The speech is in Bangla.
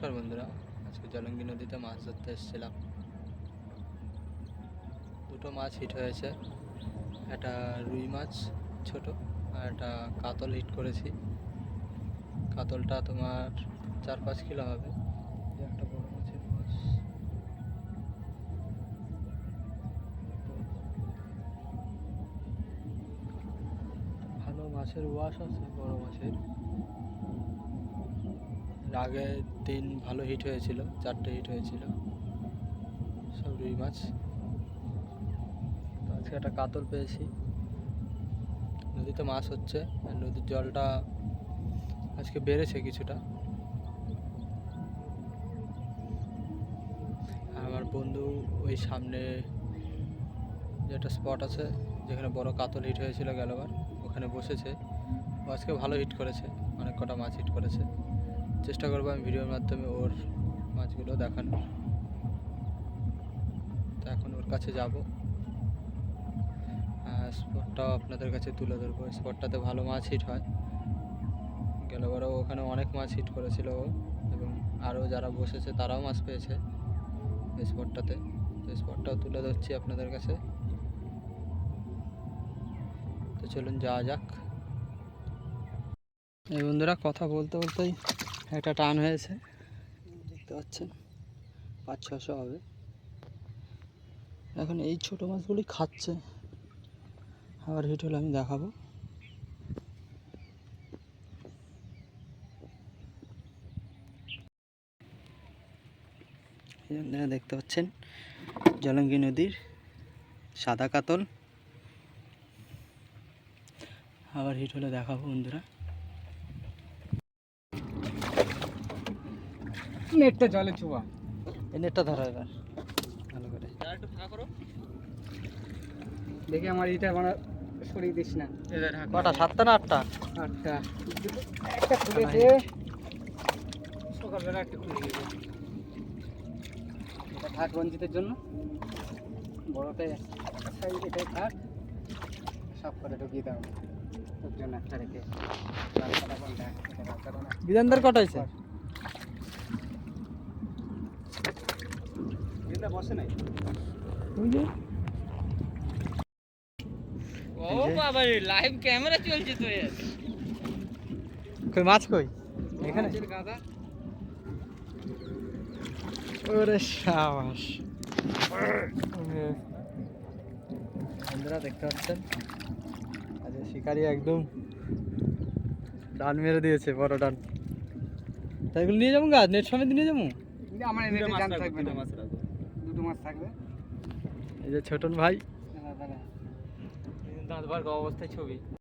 নমস্কার বন্ধুরা, আজকে জলঙ্গি নদীতে মাছ ধরতে এসেছিলাম। দুটো মাছ হিট হয়েছে। একটা রুই মাছ ছোট আর একটা কাতল হিট করেছি। কাতলটা তোমার চার পাঁচ কিলো হবে। একটা বড় মাছের মাছ। ভালো মাছের ওয়াশ আছে, বড় মাছের। আগের দিন ভালো হিট হয়েছিল, চারটে হিট হয়েছিল। সব রুই মাছ। আজকে একটা কাতল পেয়েছি। নদীতে মাছ হচ্ছে নদীর জলটা আজকে বেড়েছে কিছুটা। আমার বন্ধু ওই সামনে যে একটা স্পট আছে, যেখানে বড় কাতল হিট হয়েছিল গেলবার ওখানে বসেছে। ও আজকে ভালো হিট করেছে, অনেক কটা মাছ হিট করেছে। চেষ্টা করব আমি ভিডিওর মাধ্যমে ওর মাছগুলো দেখানোর। তো এখন ওর কাছে যাব। স্পটটাও আপনাদের কাছে তুলে ধরবো। স্পটটাতে ভালো মাছ হিট হয়। গেলবারও ওখানে অনেক মাছ হিট করেছিল ও। এবং আরও যারা বসেছে তারাও মাছ পেয়েছে এই স্পটটাতে তো স্পটটাও তুলে ধরছি আপনাদের কাছে। তো চলুন যাওয়া যাক। এই বন্ধুরা, কথা বলতে বলতেই একটা টান হয়েছে। দেখতে পাচ্ছেন, পাঁচ ছশো হবে। এখন এই ছোট মাছগুলি খাচ্ছে। আবার হিট হলে আমি দেখাবো। দেখতে পাচ্ছেন, জলঙ্গি নদীর সাদা কাতল। আবার হিট হলে দেখাবো বন্ধুরা। নেটটা জলে চুয়া। এই নেটটা ধরো এবার। ভালো করে। দেখি আমার এটা মানে সরিয়ে দিস না। কটা সাতটা না আটটা? আটটা। একটা খুলেছে সকালবেলা একটা খুলে গেছে এটা থাক রঞ্জিতের জন্য। বড়টাই সাইজ এটাই থাক। সব করে ঢুকিয়ে দাও। তোর জন্য একটা রেখে। বিধানদার কটা হয়েছে? এটা বসে নাই। ওই যে। ও। বাবা লাইভ ক্যামেরা চলছে তো এর। কই মাছ কই? এখানে? গাদা। ওরে সাবাস। বন্ধুরা দেখতে পাচ্ছেন? আজকে শিকারি একদম ডান মেরে দিয়েছে বড় ডান। তাইগুলো নিয়ে যাব গাছ নেট সমেত নিয়ে যাব? আমার এনেতে জান থাকবে না। দুটো মাছ থাকবে। এই যে ছোটন ভাই। দাঁত বার অবস্থায় ছবি।